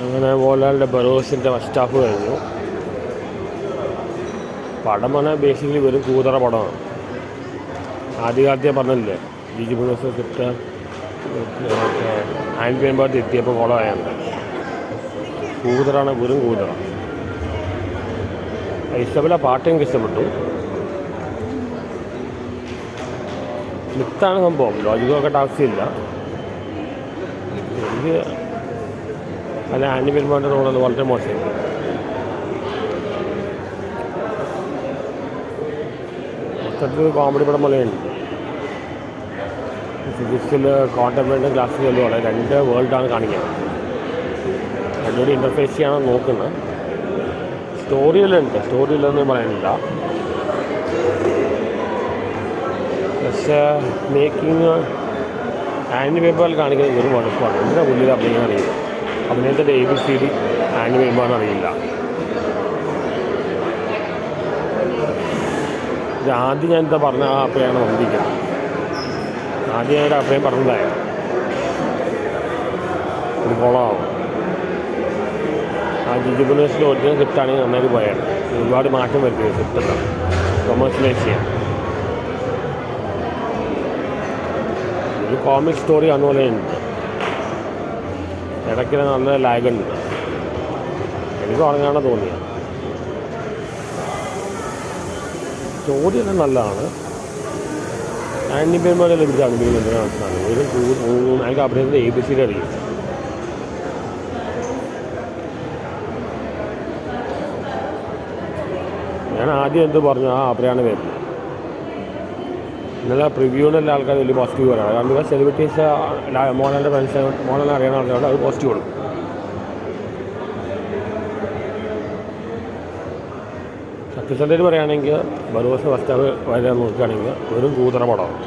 അങ്ങനെ മോഹൻലാലിന്റെ ബറോസിന്റെ first half കഴിഞ്ഞു. പടം പറഞ്ഞാൽ ബേസിക്കലി വെറും കൂതറ പടമാണ്. ആദ്യകാലത്തെ പറഞ്ഞില്ലേ ജിജി ബിനോസ് കിട്ട ആൻഡ് പെരുമ്പാട്ട് എത്തിയപ്പോൾ കുളമായാണ് കൂതറാണ് വെറും കൂതറ. ഇഷ്ടപ്പെട്ട പാട്ട് ഇഷ്ടപ്പെട്ടു. മിത്താണ് സംഭവം. ലോജിക്കൊക്കെ ടാക്സിയില്ല. എനിക്ക് അല്ല ആന്റി പെരുമാന്റെ റോഡ് വളരെ മോശം. മൊത്തത്തിൽ കോമഡി പടം പോലെയുണ്ട്. ഫിസിക്സിൽ ഗ്ലാസ് ക്ലാസ്സിലുള്ള രണ്ട് വേൾഡാണ് കാണിക്കുന്നത്. രണ്ടുകൂടി ഇന്റർഫേസ് ചെയ്യാനാണ് നോക്കുന്നത്. സ്റ്റോറിയിലുണ്ട് സ്റ്റോറിയില്ലെന്ന് പറയാനില്ല. പക്ഷേ മേക്കിങ് ആൻഡ് പേപ്പറിൽ കാണിക്കുന്നത് ഒരു വടുപ്പാണ് എന്തിനാ പുള്ളിയിൽ അഭിനയം അറിയില്ല അഭിനയത്തിന്റെ എ ബി സി ഡി ആനിമ പേപ്പറാണ് അറിയില്ല. ഇത് ആദ്യം ഞാൻ എന്താ പറഞ്ഞ ആ അപ്പയാണ് വന്നിരിക്കുന്നത്. ആദ്യം ഞാൻ അപ്പയം പറഞ്ഞതായിരുന്നു ഒരു കുളമാവും ആ ജിജു ബുനേഴ്സിന്റെ ഒറിജിനൽ സ്ക്രിപ്റ്റാണെങ്കിൽ നന്നായിട്ട് പോയാണ് ഒരുപാട് മാറ്റം വരുത്തിയത് സ്ക്രിപ്റ്റെല്ലാം കൊമേഴ്സ്യലൈസ് ചെയ്യാൻ ഒരു കോമിക് സ്റ്റോറി അതുപോലെ ഉണ്ട്. ഇടയ്ക്ക് നല്ല ലാഗുണ്ട് എനിക്ക് ഉറങ്ങാണ് തോന്നിയത് ചോദ്യം നല്ലതാണ്. ആന്റി പേരുമാരെ ലഭിച്ച അനുഭവം എന്തിനാണ് മനസ്സിലാണ് ഒരു അതിന്റെ അഭിനയത്തിന്റെ എ ബി സിയിൽ അറിയും ഞാൻ ആദ്യം എന്ത് പറഞ്ഞു? ആ അഭിനയാണ് വരുന്നത്. ഇന്നലെ പ്രിവ്യൂവിനെല്ലാം ആൾക്കാർ വലിയ പോസിറ്റീവ് പറയണം കാരണം സെലിബ്രിറ്റീസ് മോഹൻലാലിന്റെ ഫ്രണ്ട്സ് മോഹൻലാലിനെ അറിയുന്ന ആൾക്കാരോട് അത് പോസിറ്റീവ് കൊടുക്കും. സത്യസന്ധയിൽ പറയുകയാണെങ്കിൽ ബറോസ് അത് വരെ നോക്കുകയാണെങ്കിൽ വെറും കൂതറ പടമാണ്